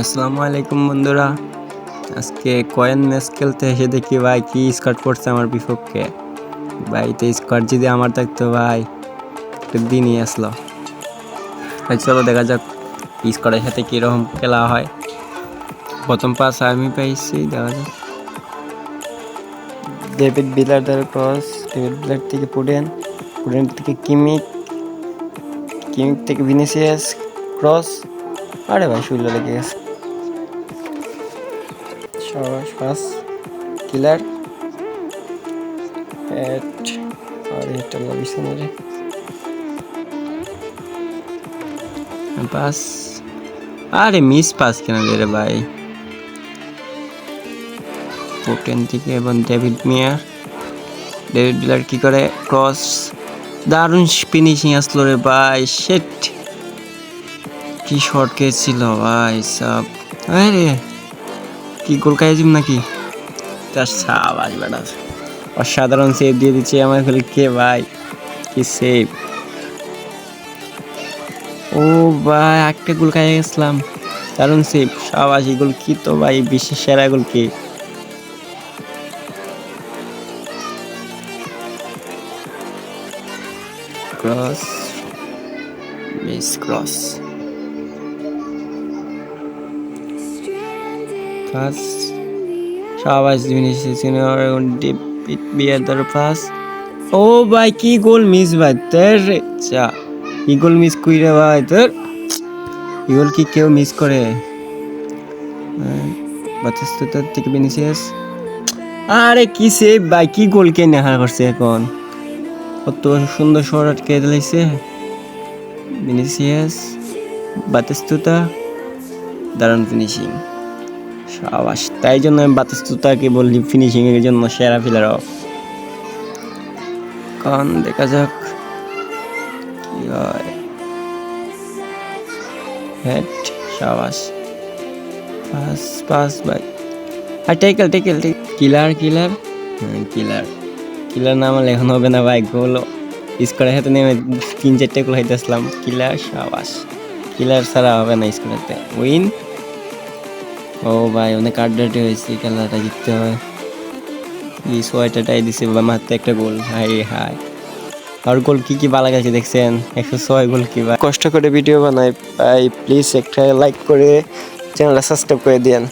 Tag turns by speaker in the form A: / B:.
A: আসসালামু আলাইকুম বন্ধুরা। আজকে কয়েন ম্যাচ খেলতে এসে দেখি ভাই কি স্কোয়াড করছে আমার বিপক্ষে। ভাই, তো স্কোয়াড যদি আমার থাকতো ভাই, একটা দিনই আসলো। ভাই, চলো দেখা যাক স্কোয়াডের সাথে কীরকম খেলা হয়। প্রথম পাস আমি পাইছি দেখা যাক। ডেভিড বিলার দ্বারা ক্রস ডেভিড বিলার থেকে পুডেন পুডেন থেকে কিমিক কিমিক থেকে ভিনিসিয়াস ক্রস আরে ভাই শুরু লেগে গেছে। সবাস পাস কিলার। হেড আর এটা লাগিছে না রে পাস আরে মিস পাস কেন রে ভাই? পোটেন থেকে এবং ডেভিড মিয়ার ডেভিড বিলার কি করে? ক্রস দারুণ ফিনিশিং আসলো রে ভাই শেট কি শর্ট ছিল ভাই, সব। আরে। কি গোল খাইছিম নাকি? তার সাবাস বেটা। অসাধারণ সেভ দিয়ে দিচ্ছে আমার খেলে। কে ভাই? কি সেভ ও ভাই একটা গোল খাই গেছিলাম। দারুণ সেভ সাবাস এই গোল কি তো ভাই, বিশ্বের সেরা গোল কি? Cross miss cross Vinicius junior David বিয়ার পাস ও ভাই, কি গোল মিস ভাই, তোর চা কি গোল মিস কইরে ভাই, তোর। কি গোল কি কেউ মিস করে? বাতিস্তুতার থেকে ভিনিসিয়াস আরে কি সেভ ভাই, কি গোল কে নেহা করছে এখন? কত সুন্দর শট আটকে দিলাইছে। ভিনিসিয়াস বাতিস্তুতা দারুণ ফিনিশিং সাবাস। তাই জন্য আমি বাতিস্তুতাকে বললি ফিনিশিং এর জন্য সেরা ফিলার অফ কারণ দেখা যাক হেড সাবাস। পাস পাস ভাই আর tackle tackle killer killer killer killer নাম হলে এখন হবে না ভাই গোল স্কোয়ারের হাতে নেমে তিন চারটে গোল হাইতে আসলাম। কিলার সাবাস। কিলার ছাড়া হবে না স্কোয়ারেতে উইন ও ভাই, অনেক কাটডাটি হয়েছে, খেলাটা জিততে হয় এই ছয়টাটাই দিছে বা মাত্র একটা গোল হাই হাই আর গোল কি কি বালা গেছে দেখছেন? একশো ছয় গোল কি ভাই। কষ্ট করে ভিডিও বানাই, ভাই প্লিজ একটা লাইক করে চ্যানেলটা সাবস্ক্রাইব করে দিয়েন।